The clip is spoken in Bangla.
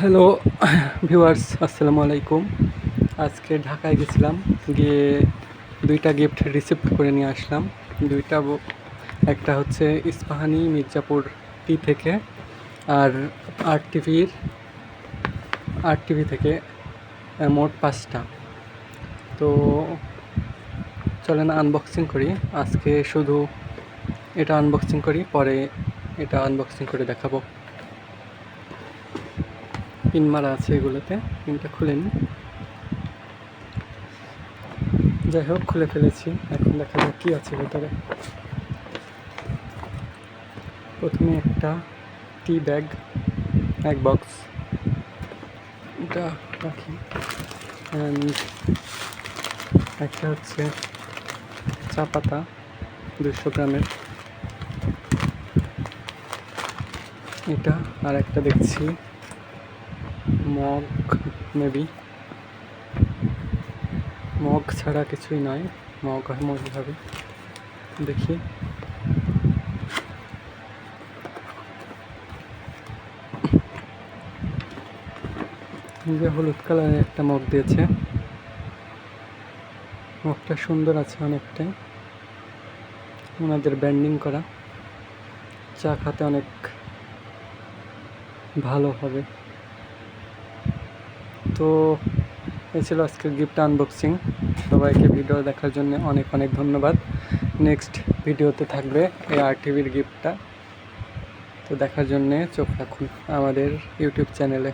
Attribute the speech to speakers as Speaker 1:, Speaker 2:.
Speaker 1: হ্যালো ভিউয়ার্স আসসালামু আলাইকুম। আজকে ঢাকায় গেছিলাম, গিয়ে দুইটা গিফট রিসিভ করে নিয়ে আসলাম। দুইটা একটা হচ্ছে ইস্পাহানি মির্জাপুর টি থেকে আর আর টিভির আর টিভি থেকে মোট পাঁচটা। তো চলেন আনবক্সিং করি। আজকে শুধু এটা আনবক্সিং করি, পরে এটা আনবক্সিং করে দেখাবো। পিন মারা আছে এগুলোতে পিনটা খুলে নিই। যাই হোক, খুলে ফেলেছি। এখন দেখা যাক কী আছে ভেতরে। প্রথমে একটা টি ব্যাগ, এক বক্স। এটা রাখি। একটা হচ্ছে চা পাতা দুশো গ্রামের। এটা আর একটা দেখছি। মগ মেবি মগ ছাড়া কিছুই নয়। মগ মগ হবে। দেখি। যে হলুদ কালারের একটা মগ দিয়েছে। মগটা সুন্দর আছে অনেকটাই। ওনাদের ব্যান্ডিং করা। চা খাতে অনেক ভালো হবে। তো এই ছিল আজকের গিফট আনবক্সিং সবাইকে ভিডিও দেখার জন্য অনেক অনেক ধন্যবাদ। নেক্সট ভিডিওতে থাকবে এই আর টিভির গিফটটা। তো দেখার জন্যে চোখ রাখুন আমাদের ইউটিউব চ্যানেলে